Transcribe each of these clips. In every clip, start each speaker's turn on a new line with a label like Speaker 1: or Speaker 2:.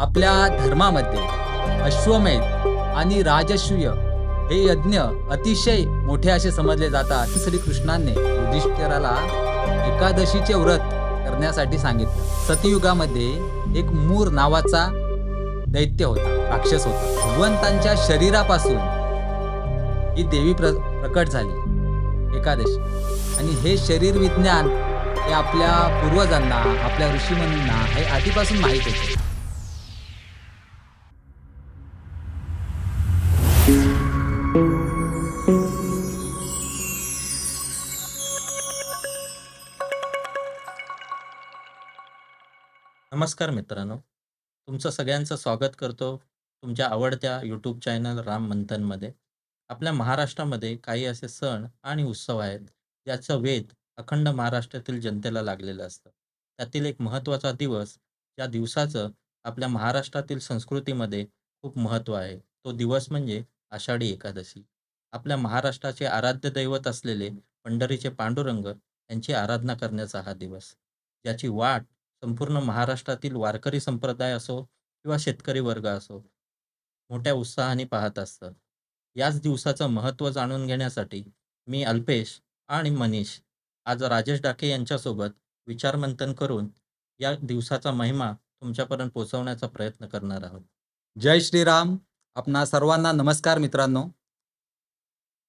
Speaker 1: आपल्या धर्मामध्ये अश्वमेध आणि राजसूय हे यज्ञ अतिशय मोठे असे समजले जातात श्रीकृष्णाने युधिष्ठिराला एकादशीचे व्रत करण्यासाठी सांगितलं. सतयुगामध्ये एक मूर नावाचा दैत्य होता राक्षस होता. भगवंतांच्या शरीरापासून ही देवी प्र प्रकट झाली एकादशी. आणि हे शरीर विज्ञान हे आपल्या पूर्वजांना आपल्या ऋषीमुनींना हे आधीपासून माहीत होते.
Speaker 2: नमस्कार मित्रांनो. तुमचं सगळ्यांचं स्वागत करतो तुमच्या आवडत्या यूट्यूब चॅनल राम मंथनमध्ये. आपल्या महाराष्ट्रामध्ये काही असे सण आणि उत्सव आहेत ज्याचं वेध अखंड महाराष्ट्रातील जनतेला लागलेलं असतं. त्यातील एक महत्त्वाचा दिवस या दिवसाचं आपल्या महाराष्ट्रातील संस्कृतीमध्ये खूप महत्त्व आहे तो दिवस म्हणजे आषाढी एकादशी. आपल्या महाराष्ट्राचे आराध्य दैवत असलेले पंढरीचे पांडुरंग यांची आराधना करण्याचा हा दिवस ज्याची वाट संपूर्ण महाराष्ट्रातील वारकरी संप्रदाय असो किंवा शेतकरी वर्ग असो मोठ्या उत्साहाने पाहत असतं याच दिवसाचं महत्त्व जाणून घेण्यासाठी मी अल्पेश आणि मनीष आज राजेश डाके यांच्यासोबत विचारमंथन करून या दिवसाचा महिमा तुमच्यापर्यंत पोहोचवण्याचा प्रयत्न करणार आहोत.
Speaker 1: जय श्रीराम. आपणा सर्वांना नमस्कार मित्रांनो.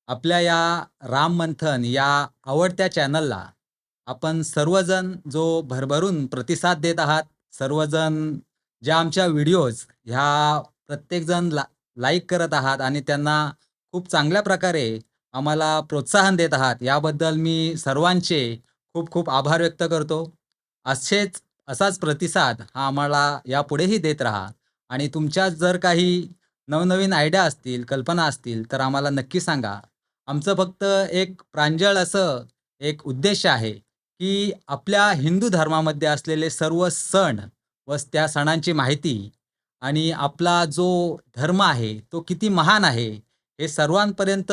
Speaker 1: आपल्या या राम मंथन या आवडत्या चॅनलला आपण सर्वजण जो भरभरून प्रतिसाद देत आहात सर्वजण ज्या आमच्या व्हिडिओज ह्या प्रत्येकजण ला लाईक करत आहात आणि त्यांना खूप चांगल्या प्रकारे आम्हाला प्रोत्साहन देत आहात याबद्दल मी सर्वांचे खूप खूप आभार व्यक्त करतो. असेच असाच प्रतिसाद हा आम्हाला यापुढेही देत राहा आणि तुमच्या जर काही नवनवीन आयडिया असतील कल्पना असतील तर आम्हाला नक्की सांगा. आमचं फक्त एक प्रांजळ असं एक उद्देश आहे की आपल्या हिंदू धर्मामध्ये असलेले सर्व सण व त्या सणांची माहिती आणि आपला जो धर्म आहे तो किती महान आहे हे सर्वांपर्यंत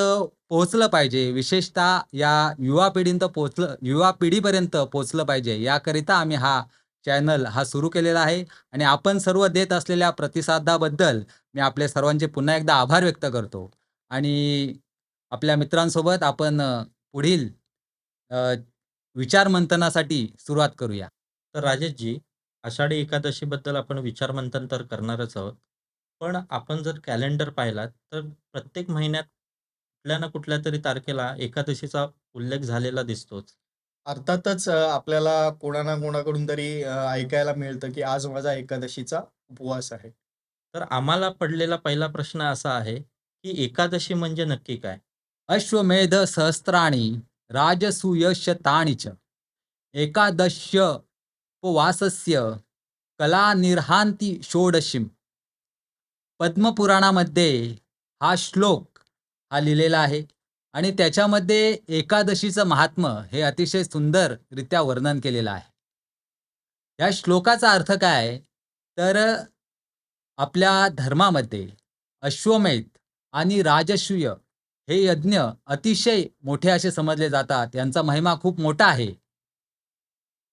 Speaker 1: पोहोचलं पाहिजे. विशेषतः या युवा पिढींत पोहोचलं युवा पिढीपर्यंत पोहोचलं पाहिजे. याकरिता आम्ही हा चॅनल हा सुरू केलेला आहे आणि आपण सर्व देत असलेल्या प्रतिसादाबद्दल मी आपले सर्वांचे पुन्हा एकदा आभार व्यक्त करतो. आणि आपल्या मित्रांसोबत आपण पुढील अ, विचार मंथनासाठी सुरुवात करूया.
Speaker 2: तर राजेशजी आषाढी एकादशीबद्दल आपण विचारमंथन तर करणारच आहोत. पण आपण जर कॅलेंडर पाहिलात तर प्रत्येक महिन्यात कुठल्या ना कुठल्या तरी तारखेला एकादशीचा उल्लेख झालेला दिसतोच.
Speaker 3: अर्थातच आपल्याला कोणा ना कोणाकडून तरी ऐकायला मिळतं की आज माझा एकादशीचा उपवास आहे.
Speaker 2: तर आम्हाला पडलेला पहिला प्रश्न असा आहे की एकादशी म्हणजे नक्की काय?
Speaker 1: अश्वमेध सहस्त्राणी राजसूयशतानि च एकादश्य उपवासस्य कला निर्हांती षोडशीम। पद्मपुराणामध्ये हा श्लोक हा लिहिलेला आहे आणि त्याच्यामध्ये एकादशीचं महात्म हे अतिशय सुंदररित्या वर्णन केलेलं आहे. या श्लोकाचा अर्थ काय? तर आपल्या धर्मामध्ये अश्वमेध आणि राजसूय हे यज्ञ अतिशय मोठे असे समजले जातात. यांचा महिमा खूप मोठा आहे.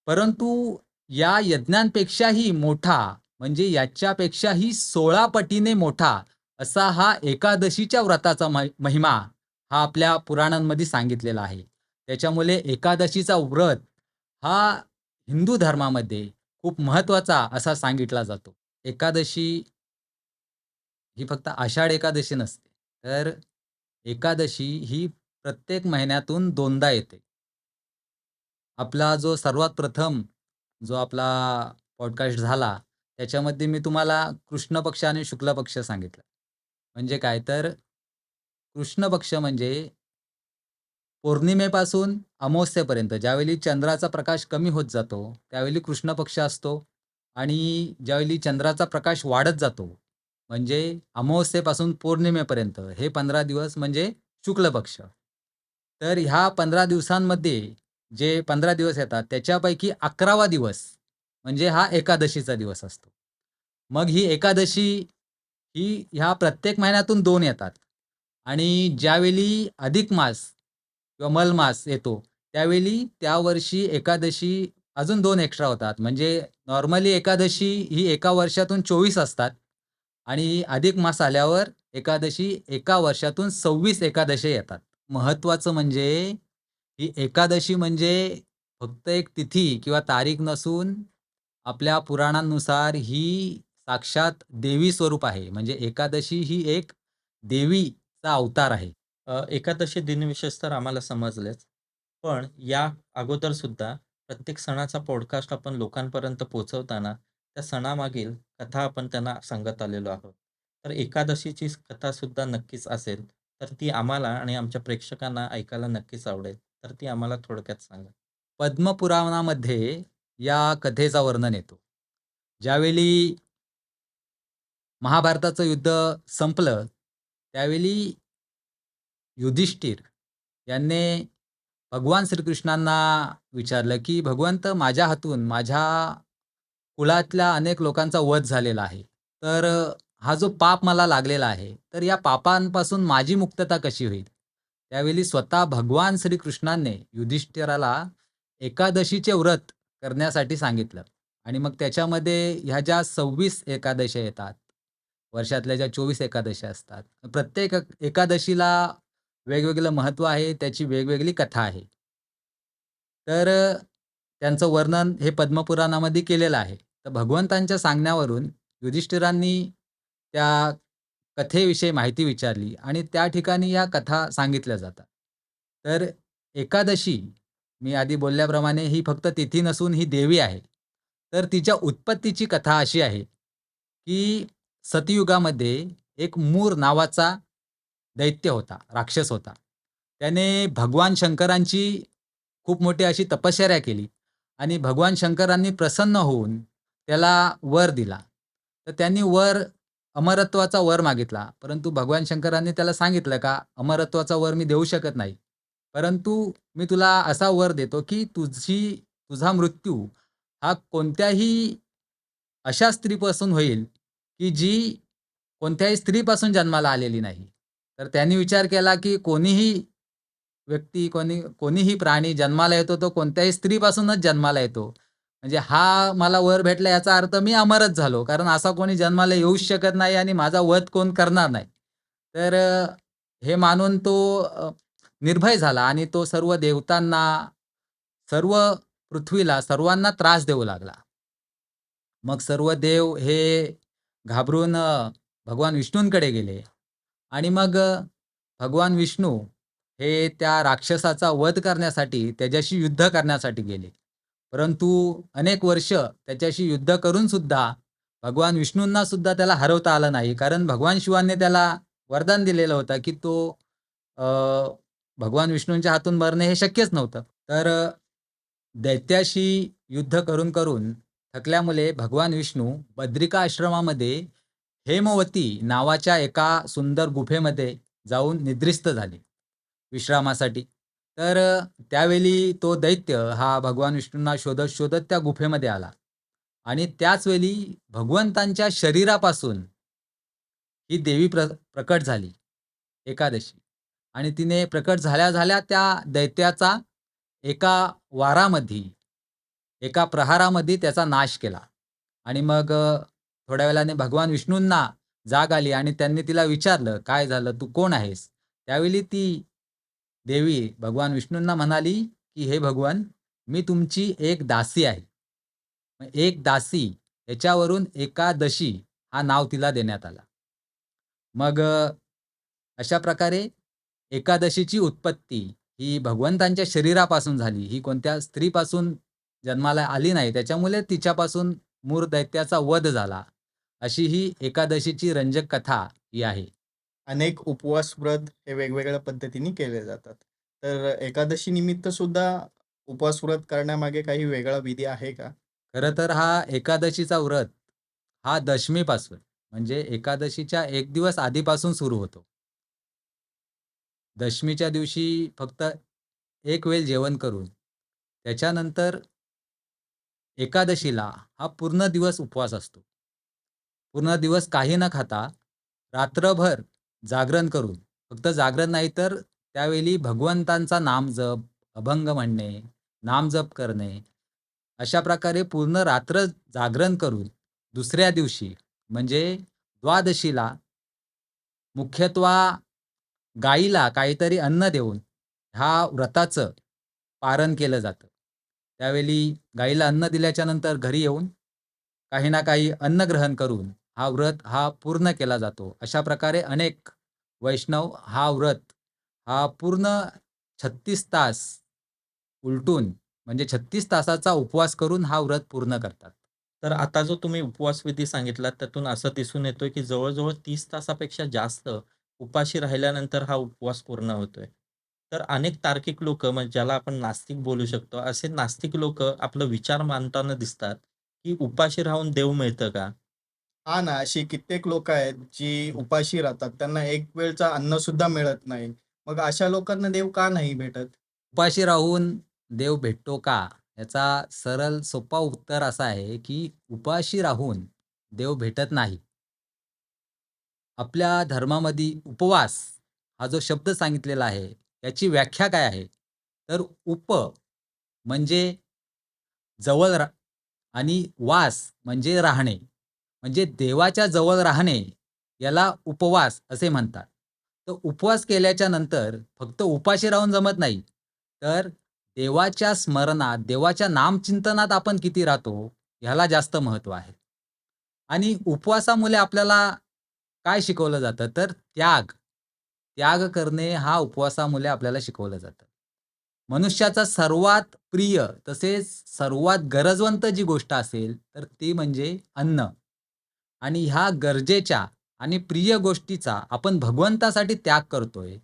Speaker 1: परंतु या यज्ञांपेक्षाही मोठा म्हणजे याच्यापेक्षाही सोळा पटीने मोठा असा हा एकादशीच्या व्रताचा महि- महिमा हा आपल्या पुराणांमध्ये सांगितलेला आहे. त्याच्यामुळे एकादशीचा व्रत हा हिंदू धर्मामध्ये खूप महत्त्वाचा असा सांगितला जातो. एकादशी ही फक्त आषाढ एकादशी नसते. तर एकादशी ही प्रत्येक महिन्यातून दोनदा येते. आपला जो सर्वात प्रथम जो आपला पॉडकास्ट झाला त्याच्यामध्ये मी तुम्हाला कृष्ण पक्ष आणि शुक्ल पक्ष सांगितलं. म्हणजे काय तर कृष्ण पक्ष म्हणजे पौर्णिमेपासून अमावस्येपर्यंत ज्यावेळी चंद्राचा प्रकाश कमी होत जातो त्यावेळी कृष्ण पक्ष असतो आणि ज्यावेळी चंद्राचा प्रकाश वाढत जातो म्हणजे अमावस्येपासून पौर्णिमेपर्यंत. हे पंधरा दिवस म्हणजे शुक्ल पक्ष. तर ह्या पंधरा दिवसांमध्ये जे पंधरा दिवस येतात त्याच्यापैकी अकरावा दिवस म्हणजे हा एकादशीचा दिवस असतो. मग ही एकादशी ही ह्या प्रत्येक महिन्यातून दोन येतात. आणि ज्यावेळी अधिक मास किंवा मलमास येतो त्यावेळी त्या वर्षी एकादशी अजून दोन एक्स्ट्रा होतात. म्हणजे नॉर्मली एकादशी ही एका वर्षातून 24 असतात. आणि अधिक मास आल्यावर एकादशी एका वर्षातून सव्वीस एकादशी येतात. महत्त्वाचं म्हणजे ही एकादशी म्हणजे फक्त एक तिथी किंवा तारीख नसून आपल्या पुराणांनुसार ही साक्षात देवी स्वरूप आहे. म्हणजे एकादशी ही एक देवीचा अवतार आहे.
Speaker 2: एकादशी दिनविशेष तर आम्हाला समजलेच. पण या अगोदर सुद्धा प्रत्येक सणाचा पॉडकास्ट आपण लोकांपर्यंत पोहोचवताना त्या सणामागील कथा आपण त्यांना सांगत आलेलो आहोत. तर एकादशीची कथा सुद्धा नक्कीच असेल, तर ती आम्हाला आणि आमच्या प्रेक्षकांना ऐकायला नक्कीच आवडेल. तर ती आम्हाला थोडक्यात सांगा.
Speaker 1: पद्मपुराणामध्ये या कथेचा वर्णन येतो. ज्यावेळी महाभारताचं युद्ध संपलं, त्यावेळी युधिष्ठिर यांनी भगवान श्रीकृष्णांना विचारलं, की "भगवंत माझ्या हातून माझ्या कुळातल्या अनेक लोकांचा वध झालेला आहे. तर हा जो पाप मला लागलेला आहे, तर या पापांपासून माझी मुक्तता कशी होईल?" त्यावेळी स्वतः भगवान श्रीकृष्णाने युधिष्ठिराला एकादशीचे व्रत करण्यासाठी सांगितलं आणि मग त्याच्यामध्ये ह्या ज्या सव्वीस एकादशी येतात, वर्षातल्या ज्या चोवीस एकादशी असतात, प्रत्येक एकादशीला वेगवेगळं महत्त्व आहे, त्याची वेगवेगळी कथा आहे. तर त्यांचं वर्णन हे पद्मपुराणामध्ये केलेलं आहे. तर भगवंतांच्या सांगण्यावरून युधिष्ठिरांनी त्या कथेविषयी माहिती विचारली आणि त्या ठिकाणी या कथा सांगितल्या जातात. तर एकादशी मी आधी बोलल्याप्रमाणे ही फक्त तिथी नसून ही देवी आहे. तर तिच्या उत्पत्तीची कथा अशी आहे, की सतयुगामध्ये एक मूर नावाचा दैत्य होता, राक्षस होता. त्याने भगवान शंकरांची खूप मोठी अशी तपश्चर्या केली आणि भगवान शंकरांनी प्रसन्न होऊन त्याला वर दिला. तर त्यांनी वर अमरत्वाचा वर मागितला. परंतु भगवान शंकरांनी त्याला सांगितलं का अमरत्वाचा वर मी देऊ शकत नाही. परंतु मी तुला असा वर देतो, की तुझी तुझा मृत्यू हा कोणत्याही अशा स्त्रीपासून होईल, की जी कोणत्याही स्त्रीपासून जन्माला आलेली नाही. तर त्यांनी विचार केला, की कोणीही व्यक्ती, कोणी कोणीही प्राणी जन्माला येतो तो कोणत्याही स्त्रीपासूनच जन्माला येतो. म्हणजे हा मला वर भेटला याचा अर्थ मी अमरच झालो. कारण असा कोणी जन्माला येऊच शकत नाही आणि माझा वध कोण करणार नाही. तर हे मानून तो निर्भय झाला आणि तो सर्व देवतांना, सर्व पृथ्वीला, सर्वांना त्रास देऊ लागला. मग सर्व देव हे घाबरून भगवान विष्णूंकडे गेले आणि मग भगवान विष्णू हे त्या राक्षसाचा वध करण्यासाठी, त्याच्याशी युद्ध करण्यासाठी गेले. परंतु अनेक वर्ष त्याच्याशी युद्ध करून सुद्धा भगवान विष्णूंना सुद्धा त्याला हरवता आलं नाही. कारण भगवान शिवाने त्याला वरदान दिलेलं होतं, की तो अ, भगवान विष्णूंच्या हातून मरणे हे शक्यच नव्हतं. तर दैत्याशी युद्ध करून, करून थकल्यामुळे भगवान विष्णू बद्रिका आश्रमामध्ये हेमवती नावाच्या एका सुंदर गुफेमध्ये जाऊन निद्रिस्त झाले विश्रामासाठी. तर त्यावेळी तो दैत्य हा भगवान विष्णूंना शोधत, शोधत त्या गुफेमध्ये आला आणि त्याचवेळी भगवंतांच्या शरीरापासून ही देवी प्र प्रकट झाली, एकादशी आणि तिने प्रकट झाल्या, झाल्या त्या दैत्याचा एका वारामध्ये, एका प्रहारामध्ये त्याचा नाश केला आणि मग थोड्या वेळाने भगवान विष्णूंना जाग आली आणि त्यांनी तिला विचारलं, "काय झालं? तू कोण आहेस?" त्यावेळी ती देवी भगवान विष्णूंना म्हणाली, की "हे भगवान, मी तुमची एक दासी आहे." एक दासी याच्यावरून एकादशी हा नाव तिला देण्यात आला. मग अशा प्रकारे एकादशीची उत्पत्ती ही भगवंतांच्या शरीरापासून झाली. ही कोणत्या स्त्रीपासून जन्माला आली नाही. त्याच्यामुळे तिच्यापासून मूर दैत्याचा वध झाला. अशी ही एकादशीची रंजक कथा ही आहे.
Speaker 3: अनेक उपवास व्रत हे वेगवेगळ्या पद्धतीने केले जातात. तर एकादशी निमित्त सुद्धा उपवास व्रत करण्यामागे काही वेगळा विधी आहे का?
Speaker 1: खरं तर हा एकादशीचा व्रत हा दशमीपासून म्हणजे एकादशीच्या एक दिवस आधीपासून सुरू होतो. दशमीच्या दिवशी फक्त एक वेळ जेवण करून त्याच्यानंतर एकादशीला हा पूर्ण दिवस उपवास असतो. पूर्ण दिवस काही न खाता रात्रभर जागरण करून, फक्त जागरण नाही तर त्यावेळी भगवंतांचा नामजप, अभंग म्हणणे, नामजप करणे अशा प्रकारे पूर्ण रात्र जागरण करून दुसऱ्या दिवशी म्हणजे द्वादशीला मुख्यत्वा गाईला काहीतरी अन्न देऊन ह्या व्रताचं पारण केलं जातं. त्यावेळी गाईला अन्न दिल्याच्या नंतर घरी येऊन काही ना काही अन्न ग्रहण करून हा व्रत हा पूर्ण केला जातो. अशा प्रकारे अनेक वैष्णव हा व्रत हा पूर्ण छत्तीस तास उलटून म्हणजे छत्तीस तासाचा उपवास करून हा व्रत पूर्ण करतात.
Speaker 2: तर आता जो तुम्ही उपवास विधी सांगितला त्यातून असं दिसून येतोय की जवळजवळ तीस तासापेक्षा जास्त उपाशी राहिल्यानंतर हा उपवास पूर्ण होतोय. तर अनेक तार्किक लोक म्हणजे ज्याला आपण नास्तिक बोलू शकतो असे नास्तिक लोक आपलं विचार मांडताना दिसतात की उपाशी राहून देव मिळतं का?
Speaker 3: हा ना अशी कित्येक लोक आहेत जी उपाशी राहतात. त्यांना एक वेळचा अन्न सुद्धा मिळत नाही. मग अशा लोकांना देव का नाही भेटत?
Speaker 1: उपाशी राहून देव भेटतो का? याचा सरळ सोपा उत्तर असा आहे की उपाशी राहून देव भेटत नाही. आपल्या धर्मामध्ये उपवास हा जो शब्द सांगितलेला आहे याची व्याख्या काय आहे? तर उप म्हणजे जवळ रा आणि वास म्हणजे राहणे. म्हणजे देवाच्या जवळ राहणे याला उपवास असे म्हणतात. तर उपवास केल्याच्यानंतर फक्त उपाशी राहून जमत नाही. तर देवाच्या स्मरणात देवाच्या नामचिंतनात आपण किती राहतो ह्याला जास्त महत्त्व आहे. आणि उपवासामुळे आपल्याला काय शिकवलं जातं? तर त्याग. त्याग करणे हा उपवासामुळे आपल्याला शिकवलं जातं. मनुष्याचा सर्वात प्रिय तसेच सर्वात गरजवंत जी गोष्ट असेल तर ती म्हणजे अन्न. आणि ह्या गरजेच्या आणि प्रिय गोष्टीचा आपण भगवंतासाठी त्याग करतोय.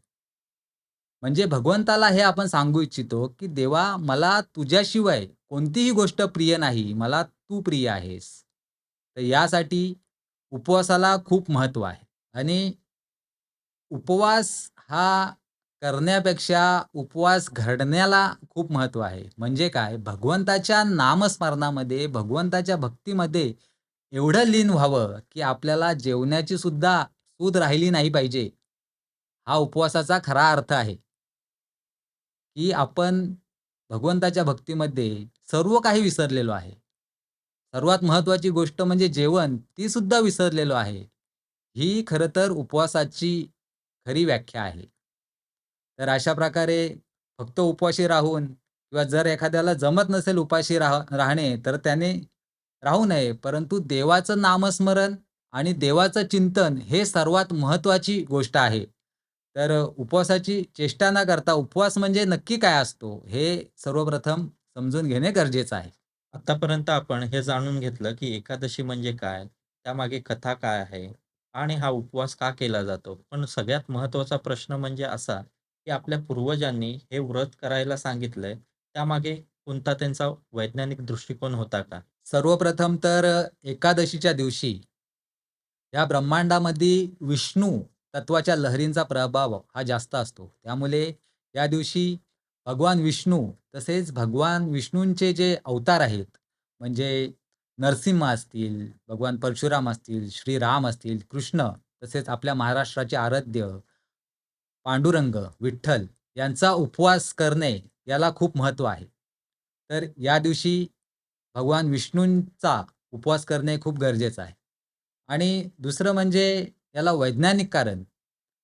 Speaker 1: म्हणजे भगवंताला हे आपण सांगू इच्छितो की देवा मला तुझ्याशिवाय कोणतीही गोष्ट प्रिय नाही मला तू प्रिय आहेस. तर यासाठी उपवासाला खूप महत्त्व आहे. आणि उपवास हा करण्यापेक्षा उपवास घडण्याला खूप महत्त्व आहे. म्हणजे काय? भगवंताच्या नामस्मरणामध्ये भगवंताच्या भक्तीमध्ये एवढं लीन व्हावं की आपल्याला जेवण्याची सुद्धा सूद राहिली नाही पाहिजे. हा उपवासाचा खरा अर्थ आहे. की आपण भगवंताच्या भक्तीमध्ये सर्व काही विसरलेलो आहे. सर्वात महत्त्वाची गोष्ट म्हणजे जेवण ती सुद्धा विसरलेलो आहे. ही खरं तर उपवासाची खरी व्याख्या आहे. तर अशा प्रकारे फक्त उपवाशी राहून किंवा जर एखाद्याला जमत नसेल उपाशी राह राहणे तर त्याने राहू नये. परंतु देवाचं नामस्मरण आणि देवाचं चिंतन हे सर्वात महत्त्वाची गोष्ट आहे. तर उपवासाची चेष्टा न करता उपवास म्हणजे नक्की काय असतो हे सर्वप्रथम समजून घेणे गरजेचं आहे.
Speaker 2: आतापर्यंत आपण हे जाणून घेतलं की एकादशी म्हणजे काय त्यामागे कथा काय आहे आणि हा उपवास का केला जातो? पण सगळ्यात महत्त्वाचा प्रश्न म्हणजे असा की आपल्या पूर्वजांनी हे व्रत करायला सांगितलंय त्यामागे कोणता त्यांचा वैज्ञानिक दृष्टिकोन होता का?
Speaker 1: सर्वप्रथम तर एकादशीच्या दिवशी या ब्रह्मांडामध्ये विष्णू तत्वाच्या लहरींचा प्रभाव हा जास्त असतो. त्यामुळे या दिवशी भगवान विष्णू तसेच भगवान विष्णूंचे जे अवतार आहेत म्हणजे नरसिंह असतील भगवान परशुराम असतील श्रीराम असतील कृष्ण तसेच आपल्या महाराष्ट्राचे आराध्य पांडुरंग विठ्ठल यांचा उपवास करणे याला खूप महत्त्व आहे. तर या दिवशी भगवान विष्णूंचा उपवास करणे खूप गरजेचं आहे. आणि दुसरं म्हणजे याला वैज्ञानिक कारण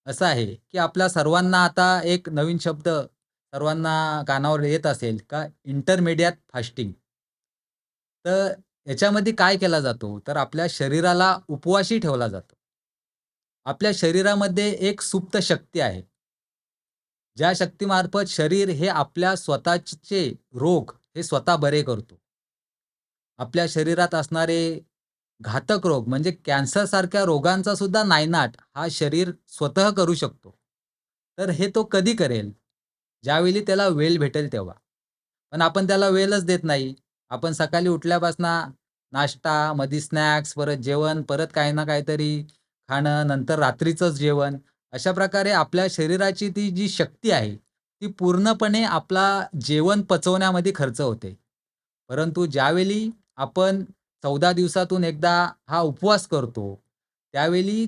Speaker 1: असं आहे की आपल्या सर्वांना आता एक नवीन शब्द सर्वांना कानावर येत असेल का इंटरमिडिएट फास्टिंग तर याच्यामध्ये काय केला जातो? तर आपल्या शरीराला उपवाशी ठेवला जातो. आपल्या शरीरामध्ये एक सुप्त शक्ती आहे. ज्या शक्तीमार्फत शरीर हे आपल्या स्वतःचे रोग हे स्वतः बरे करतो. आपल्या शरीरात असणारे घातक रोग म्हणजे कॅन्सर सारख्या रोगांचा सुद्धा नायनाट हा शरीर स्वतः करू शकतो. तर हे तो कधी करेल? ज्यावेळी त्याला वेळ भेटेल तेव्हा. पण आपण त्याला वेळच देत नाही. आपण सकाळी उठल्यापासून नाश्ता मध्ये स्नॅक्स परत जेवण परत काही ना काहीतरी खाणं नंतर रात्रीचंच जेवण अशा प्रकारे आपल्या शरीराची ती जी शक्ती आहे ती पूर्णपणे आपला जेवण पचवण्यामध्ये खर्च होते. परंतु ज्यावेळी आपण चौदा दिवसातून एकदा हा उपवास करतो. त्यावेळी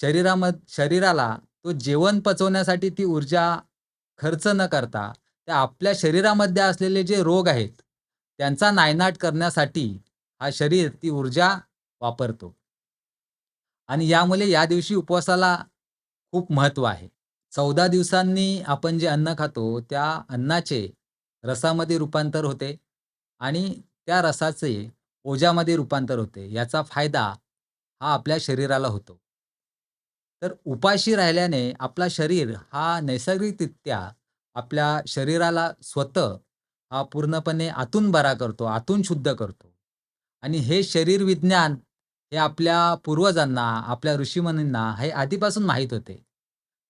Speaker 1: शरीराम शरीराला तो जेवण पचवण्यासाठी ती ऊर्जा खर्च न करता त्या आपल्या शरीरामध्ये असलेले जे रोग आहेत त्यांचा नायनाट करण्यासाठी हा शरीर ती ऊर्जा वापरतो. आणि यामुळे या दिवशी उपवासाला खूप महत्त्व आहे. चौदा दिवसांनी आपण जे अन्न खातो त्या अन्नाचे रसामध्ये रूपांतर होते आणि त्या रसाचे ओजामध्ये रूपांतर होते. याचा फायदा हा आपल्या शरीराला होतो. तर उपाशी राहिल्याने आपला शरीर हा नैसर्गिकरित्या आपल्या शरीराला स्वतः हा पूर्णपणे आतून बरा करतो आतून शुद्ध करतो. आणि हे शरीर विज्ञान हे आपल्या पूर्वजांना आपल्या ऋषीमुनींना हे आधीपासून माहीत होते.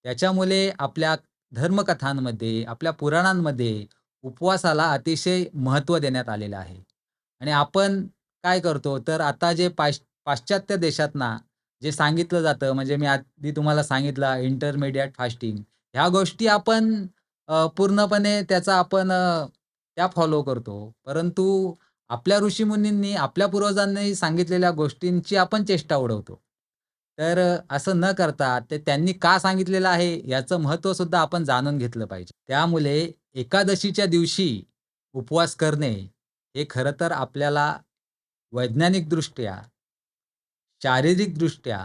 Speaker 1: त्याच्यामुळे आपल्या धर्मकथांमध्ये आपल्या पुराणांमध्ये उपवासाला अतिशय महत्त्व देण्यात आलेलं आहे. आणि आपण काय करतो? तर आता जे पाश पाश्चात्य देशातना जे सांगितलं जातं म्हणजे मी आधी तुम्हाला सांगितलं इंटरमिडिएट फास्टिंग ह्या गोष्टी आपण पूर्णपणे त्याचा आपण त्या फॉलो करतो. परंतु आपल्या ऋषीमुनींनी आपल्या पूर्वजांनी सांगितलेल्या गोष्टींची आपण चेष्टा उडवतो. तर असं न करता ते त्यांनी का सांगितलेलं आहे याचं महत्त्व सुद्धा आपण जाणून घेतलं पाहिजे. त्यामुळे एकादशीच्या दिवशी उपवास करणे हे खरं तर आपल्याला वैज्ञानिकदृष्ट्या शारीरिकदृष्ट्या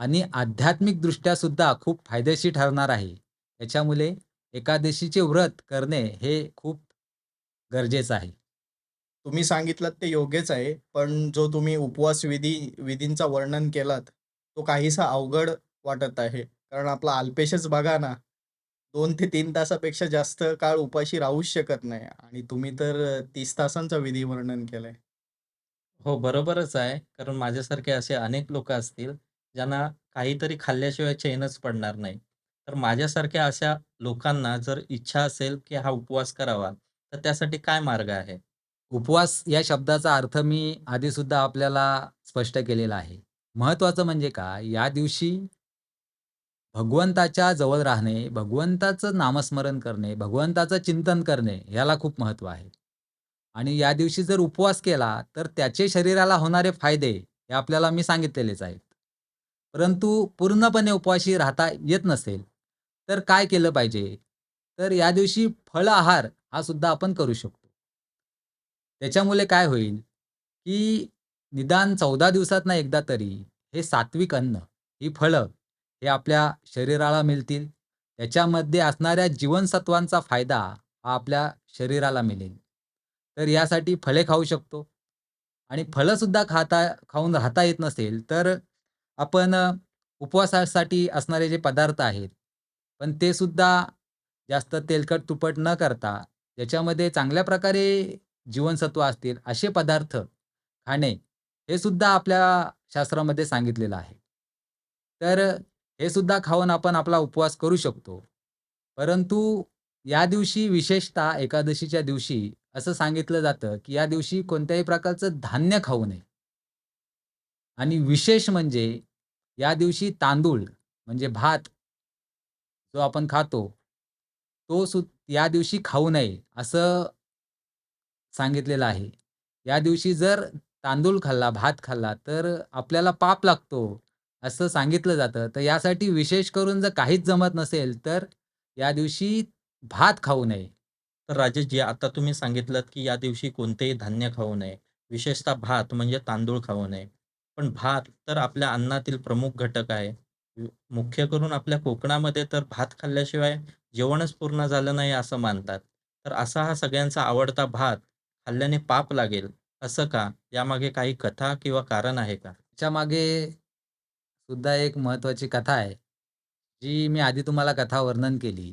Speaker 1: आणि आध्यात्मिकदृष्ट्या सुद्धा खूप फायदेशीर ठरणार आहे. याच्यामुळे एकादशीचे व्रत करणे हे खूप गरजेचं आहे.
Speaker 3: तुम्ही सांगितलं ते योग्यच आहे पण जो तुम्ही उपवास विधी विधींचा वर्णन केलात तो काहीसा अवघड वाटत आहे. कारण आपला अल्पेशच बघा ना दोन ते तीन तासापेक्षा जास्त काळ उपाशी राहूच शकत नाही आणि तुम्ही तर तीस तासांचा विधी वर्णन केलंय
Speaker 2: हो, बरोबरच आहे. कारण माझ्यासारखे असे अनेक लोकं असतील, ज्यांना काहीतरी खाल्ल्याशिवाय चैनच पडणार नाही. तर माझ्यासारख्या अशा लोकांना जर इच्छा असेल, की हा उपवास करावा, तर त्यासाठी काय मार्ग आहे?
Speaker 1: उपवास या शब्दाचा अर्थ मी आधीसुद्धा आपल्याला स्पष्ट केलेला आहे. महत्त्वाचं म्हणजे काय, या दिवशी भगवंताच्या जवळ राहणे, भगवंताचं नामस्मरण करणे, भगवंताचं चिंतन करणे ह्याला खूप महत्त्व आहे. आणि या दिवशी जर उपवास केला, तर त्याचे शरीराला होणारे फायदे हे आपल्याला मी सांगितलेलेच आहेत. परंतु पूर्णपणे उपवाशी राहता येत नसेल, तर काय केलं पाहिजे? तर या दिवशी फळ आहार हा सुद्धा आपण करू शकतो. त्याच्यामुळे काय होईल, की निदान चौदा दिवसात ना एकदा तरी हे सात्विक अन्न, ही फळं हे आपल्या शरीराला मिळतील. त्याच्यामध्ये असणाऱ्या जीवनसत्वांचा फायदा हा आपल्या शरीराला मिळेल. तर यासाठी फळे खाऊ शकतो आणि फळंसुद्धा खाता खाऊन राहता येत नसेल, तर आपण उपवासासाठी असणारे जे पदार्थ आहेत, पण ते सुद्धा जास्त तेलकट तुपट न करता ज्याच्यामध्ये चांगल्या प्रकारे जीवनसत्व असतील असे पदार्थ खाणे हे सुद्धा आपल्या शास्त्रामध्ये सांगितलेलं आहे. तर हे सुद्धा खाऊन आपण आपला उपवास करू शकतो. परंतु या दिवशी विशेषतः एकादशीच्या दिवशी असं सांगितलं जातं, की या दिवशी कोणत्याही प्रकारचं धान्य खाऊ नये. आणि विशेष म्हणजे या दिवशी तांदूळ म्हणजे भात जो आपण खातो, तो सु या दिवशी खाऊ नये असं सांगितलेलं आहे. या दिवशी जर तांदूळ खाल्ला, भात खाल्ला, तर आपल्याला पाप लागतो, असं सांगितलं जातं. तर यासाठी विशेष करून जर काहीच जमत नसेल, तर या दिवशी भात खाऊ नये.
Speaker 2: तर राजेशजी, आता तुम्ही सांगितलत, की या दिवशी कोणतेही धान्य खाऊ नये. विशेषतः भात म्हणजे तांदूळ खाऊ नये. पण भात तर आपल्या अन्नातील प्रमुख घटक आहे. मुख्य करून आपल्या कोकणामध्ये तर भात खाल्ल्याशिवाय जेवणच पूर्ण झालं नाही असं मानतात. तर असा हा सगळ्यांचा आवडता भात खाल्ल्याने पाप लागेल, असं का? यामागे काही कथा किंवा कारण आहे का?
Speaker 1: त्याच्यामागे सुद्धा एक महत्त्वाची कथा आहे, जी मी आधी तुम्हाला कथा वर्णन केली,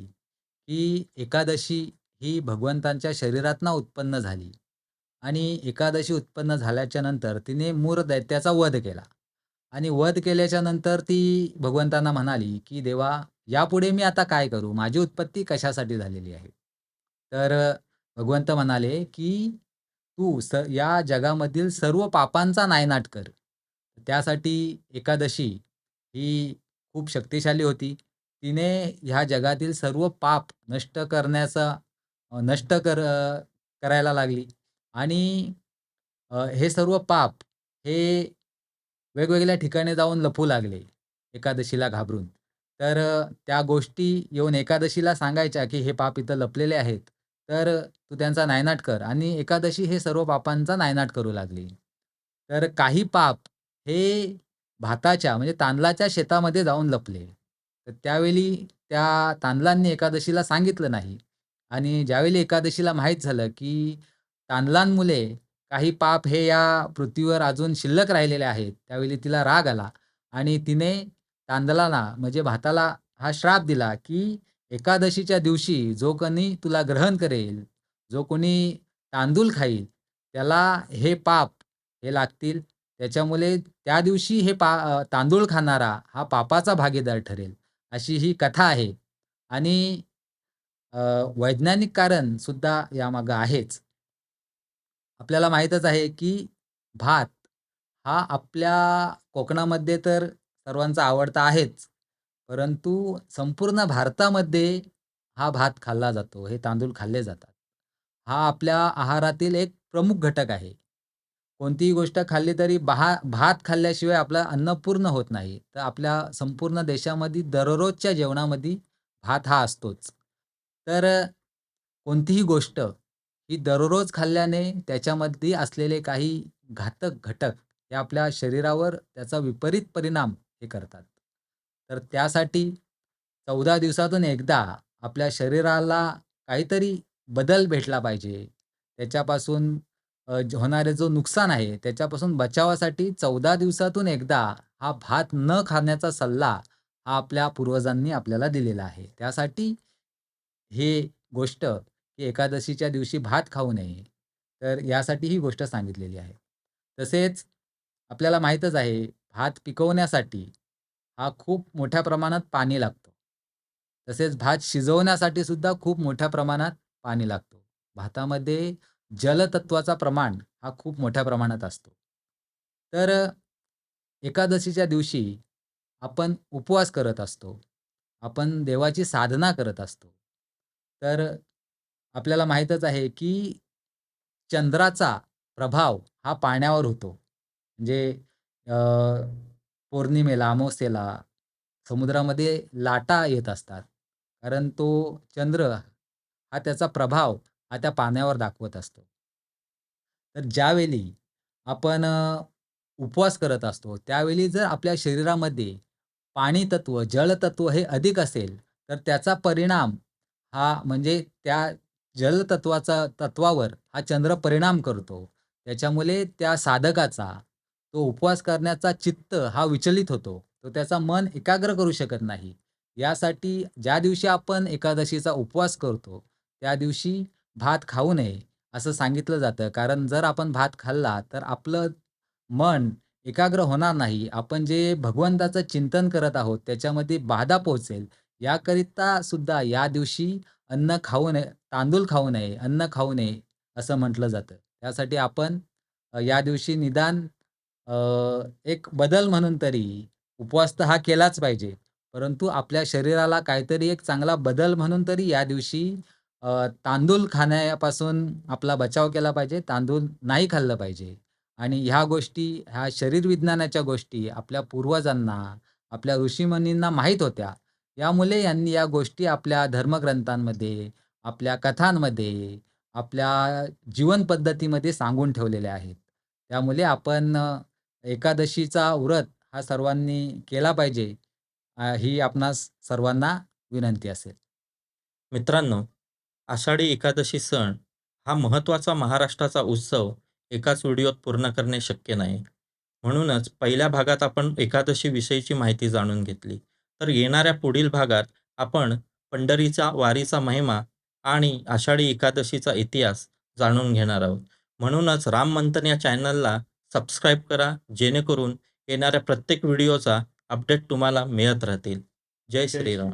Speaker 1: की एकादशी ही भगवंतांच्या शरीरातनं उत्पन्न झाली आणि एकादशी उत्पन्न झाल्याच्यानंतर तिने मूर दैत्याचा वध केला आणि वध केल्याच्यानंतर ती भगवंतांना म्हणाली, की "देवा, यापुढे मी आता काय करू? माझी उत्पत्ती कशासाठी झालेली आहे?" तर भगवंत म्हणाले, की "तू स या जगामधील सर्व पापांचा नायनाट कर." त्यासाठी एकादशी ही खूप शक्तिशाली होती. तिने ह्या जगातील सर्व पाप नष्ट करण्याचा नष्ट कर करायला लागली आणि हे सर्व पाप हे वेगवेगळ्या ठिकाणी जाऊन लपू लागले, एकादशीला घाबरून. तर त्या गोष्टी येऊन एकादशीला सांगायच्या, की हे पाप इथं लपलेले आहेत. तर तू त्यांचा नायनाट कर आणि एकादशी हे सर्व पापांचा नायनाट करू लागली. तर काही पाप हे भाताच्या म्हणजे तांदळाच्या शेतामध्ये जाऊन लपले. तर त्यावेळी त्या तांदळांनी एकादशीला सांगितलं नाही आणि ज्यावेळी एकादशीला माहीत झालं, की तांदळांमुळे काही पाप हे या पृथ्वीवर अजून शिल्लक राहिलेले आहेत. त्यावेळी तिला राग आला आणि तिने तांदळाला म्हणजे भाताला हा श्राप दिला, की एकादशीच्या दिवशी जो कोणी तुला ग्रहण करेल, जो कोणी तांदूळ खाईल, त्याला हे पाप हे लागतील. त्याच्यामुळे त्या दिवशी हे पा तांदूळ खाणारा हा पापाचा भागीदार ठरेल. अशी ही कथा आहे आणि वैज्ञानिक कारण सुद्धा यामागं आहेच. आपल्याला माहीतच आहे, की भात हा आपल्या कोकणामध्ये तर सर्वांचा आवडता आहेच. परंतु संपूर्ण भारतामध्ये हा भात खाल्ला जातो. हे तांदूळ खाल्ले जातात. हा आपल्या आहारातील एक प्रमुख घटक आहे. कोणतीही गोष्ट खाल्ली तरी बहा भात खाल्ल्याशिवाय आपलं अन्न पूर्ण होत नाही. तर आपल्या संपूर्ण देशामध्ये दररोजच्या जेवणामध्ये भात हा असतोच. तर कोणतीही गोष्ट ही दररोज खाल्ल्याने त्याच्यामध्ये असलेले काही घातक घटक हे आपल्या शरीरावर त्याचा विपरीत परिणाम हे करतात. तर त्यासाठी 14 दिवसातून एकदा आपल्या शरीराला काहीतरी बदल भेटला पाहिजे. त्याच्यापासून होणारे जो नुकसान आहे त्याच्यापासून बचावासाठी 14 दिवसातून एकदा हा भात न खाण्याचा सल्ला हा आपल्या पूर्वजांनी आपल्याला दिलेला आहे. त्यासाठी हे गोष्ट की एकादशीच्या दिवशी भात खाऊ नये. तर यासाठी ही गोष्ट सांगितलेली आहे. तसेच आपल्याला माहीतच आहे भात पिकवण्यासाठी हा खूप मोठ्या प्रमाणात पाणी लागतो तसेच भात शिजवण्यासाठी सुद्धा खूप मोठ्या प्रमाणात पाणी लागतो भातामध्ये जलतत्वाचा प्रमाण हा खूप मोठ्या प्रमाणात असतो. तर एकादशीच्या दिवशी आपण उपवास करत असतो. आपण देवाची साधना करत असतो. तर आपल्याला माहीतच आहे, की चंद्राचा प्रभाव हा पाण्यावर होतो. म्हणजे पौर्णिमेला, अमावस्येला समुद्रामध्ये लाटा येत असतात. कारण तो चंद्र हा त्याचा प्रभाव हा त्या पाण्यावर दाखवत असतो. तर ज्यावेळी आपण उपवास करत असतो, त्यावेळी जर आपल्या शरीरामध्ये पाणी तत्व, जलतत्व हे अधिक असेल, तर त्याचा परिणाम हा म्हणजे त्या जलतत्वाचा तत्वावर हा चंद्र परिणाम करतो. त्याच्यामुळे त्या साधकाचा तो उपवास करण्याचा चित्त हा विचलित होतो. तो त्याचा मन एकाग्र करू शकत नाही. यासाठी ज्या दिवशी आपण एकादशीचा उपवास करतो, त्या दिवशी भात खाऊ नये असं सांगितलं जातं. कारण जर आपण भात खाल्ला तर आपलं मन एकाग्र होणार नाही. आपण जे भगवंताचं चिंतन करत आहोत त्याच्यामध्ये बाधा पोहोचेल. याकरिता सुद्धा या दिवशी अन्न खाऊ नये, तांदूळ खाऊ नये, अन्न खाऊ नये असं म्हटलं जातं. त्यासाठी आपण या दिवशी निदान एक बदल म्हणून तरी उपवास तर हा केलाच पाहिजे. परंतु आपल्या शरीराला काहीतरी एक चांगला बदल म्हणून तरी या दिवशी तांदूळ खाण्यापासून आपला बचाव केला पाहिजे. तांदूळ नाही खाल्लं पाहिजे. आणि ह्या गोष्टी, ह्या शरीरविज्ञानाच्या गोष्टी आपल्या पूर्वजांना, आपल्या ऋषीमुनींना माहीत होत्या. यामुळे यांनी या गोष्टी आपल्या धर्मग्रंथांमध्ये, आपल्या कथांमध्ये, आपल्या जीवन पद्धतीमध्ये सांगून ठेवलेल्या आहेत. त्यामुळे आपण एकादशीचा व्रत हा सर्वांनी केला पाहिजे. ही आपणास सर्वांना विनंती असेल.
Speaker 2: मित्रांनो, आषाढी एकादशी सण हा महत्त्वाचा महाराष्ट्राचा उत्सव एकाच व्हिडिओत पूर्ण करणे शक्य नाही. म्हणूनच पहिल्या भागात आपण एकादशी विषयीची माहिती जाणून घेतली. तर येणाऱ्या पुढील भागात आपण पंढरीचा वारीचा महिमा आणि आषाढी एकादशीचा इतिहास जाणून घेणार आहोत. म्हणूनच राम मंथन या चॅनलला सबस्क्राईब करा, जेणेकरून येणाऱ्या प्रत्येक व्हिडिओचा अपडेट तुम्हाला मिळत राहतील. जय.
Speaker 3: श्रीराम.